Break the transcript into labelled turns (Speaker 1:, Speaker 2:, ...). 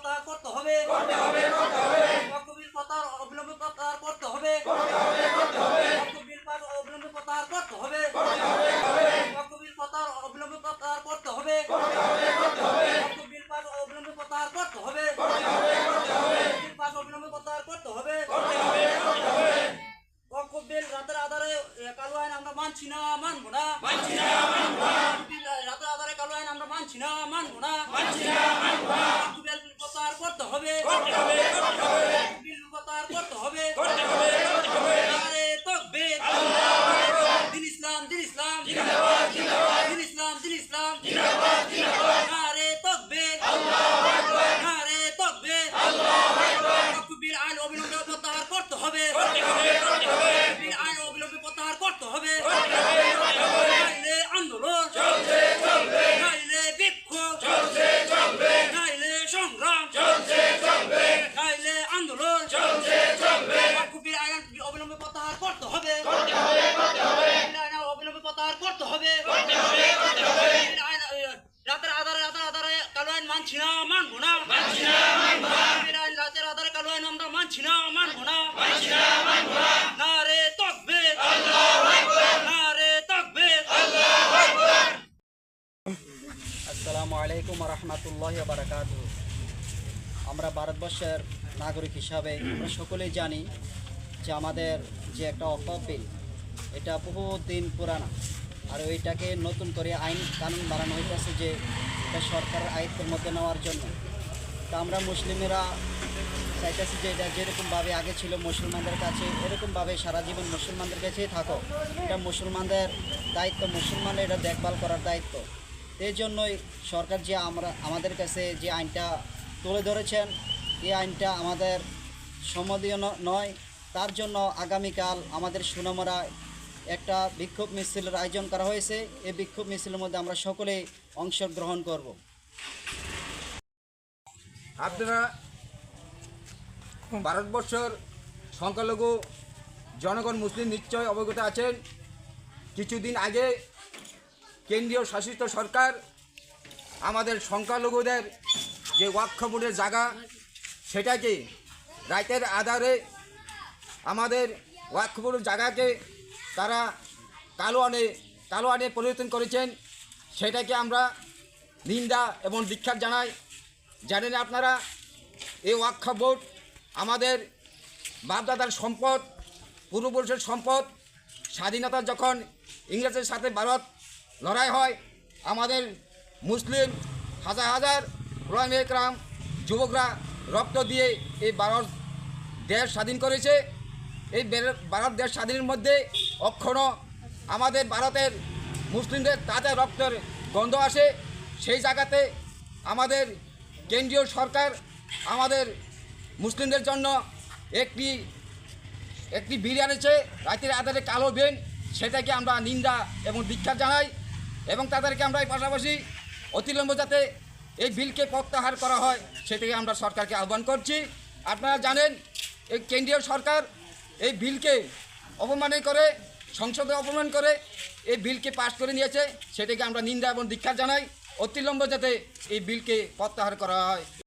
Speaker 1: প্রত্যাহার করতে হবে ওয়াকফ বিল প্রত্যাহার অবিলম্বে প্রত্যাহার করতে হবে ওয়াকফ বিল পাস অবিলম্বে প্রত্যাহার করতে হবে বিল প্রত্যাহার অবিলম্বে প্রত্যাহার করতে হবে বিল পাস অবিলম্বে প্রত্যাহার করতে হবে পাস অবিলম্বে প্রত্যাহার করতে হবে রাতের আধারে কালো আইন আমরা মানছি না মানবো না মানছি না রাতের আধারে কালো আইন আমরা মানছি না মানবো না মানছি না হবে আমরা মানছি না মানবো না
Speaker 2: আমরা ভারতবর্ষের নাগরিক হিসাবে আমরা সকলেই জানি যে আমাদের যে একটা অফাব বিল এটা বহুত দিন পুরানা। আর ওইটাকে নতুন করে আইন কানুন বানানো হইতেছে যে এটা সরকারের আয়ত্তের মধ্যে নেওয়ার জন্য। তা আমরা মুসলিমেরা চাইতেছি যে এটা যেরকমভাবে আগে ছিল মুসলমানদের কাছে, এরকমভাবে সারা জীবন মুসলমানদের কাছেই থাকো। এটা মুসলমানদের দায়িত্ব মুসলমানের এটা দেখভাল করার দায়িত্ব। এই জন্যই সরকার যে আমরা, আমাদের কাছে যে আইনটা তুলে ধরেছেন, এই আইনটা আমাদের সম্মদীয় ন- নয়। তার জন্য আগামীকাল আমাদের সুনামরা একটা বিক্ষোভ মিছিলের আয়োজন করা হয়েছে। এই বিক্ষোভ মিছিলের মধ্যে আমরা সকলেই অংশগ্রহণ করব।
Speaker 3: আপনারা ভারতবর্ষের সংখ্যালঘু জনগণ মুসলিম নিশ্চয় অবগত আছেন। কিছুদিন আগে কেন্দ্রীয় শাসিত সরকার আমাদের সংখ্যালঘুদের যে ওয়াক্ষ বোর্ডের জায়গা, সেটাকে রাইতের আধারে আমাদের ওয়াক্ষ বোর্ডের জায়গাকে তারা কালো আনে কালো আনে পরিবর্তন করেছেন। সেটাকে আমরা নিন্দা এবং দীক্ষা জানাই। জানেন আপনারা, এই ওয়াক্ফা বোর্ড আমাদের বাপদাদার সম্পদ, পূর্বপুরুষের সম্পদ, স্বাধীনতা যখন ইংরেজের সাথে ভারত লড়াই হয়, আমাদের মুসলিম হাজার হাজার একরাম যুবকরা রক্ত দিয়ে এই ভারত দেশ স্বাধীন করেছে। এই ভারত দেশ স্বাধীনের মধ্যে অক্ষণও আমাদের ভারতের মুসলিমদের তাদের রক্তের গন্ধ আসে। সেই জায়গাতে আমাদের কেন্দ্রীয় সরকার, আমাদের মুসলিমদের জন্য একটি একটি বিল এনেছে রাতের আধারে কালো বেন, সেটাকে আমরা নিন্দা এবং দীক্ষা জানাই এবং তাদেরকে আমরা এই পাশাপাশি অতিলম্ব যাতে এই বিলকে প্রত্যাহার করা হয়, সেটাকে আমরা সরকারকে আহ্বান করছি। আপনারা জানেন, এই কেন্দ্রীয় সরকার এই বিলকে অপমান করে, সংসদে অপমান করে, এই বিলকে পাশ করে নিয়েছে, সেটাকে আমরা নিন্দা এবং দীক্ষা জানাই। অতিলম্ব যাতে এই বিলকে প্রত্যাহার করা হয়।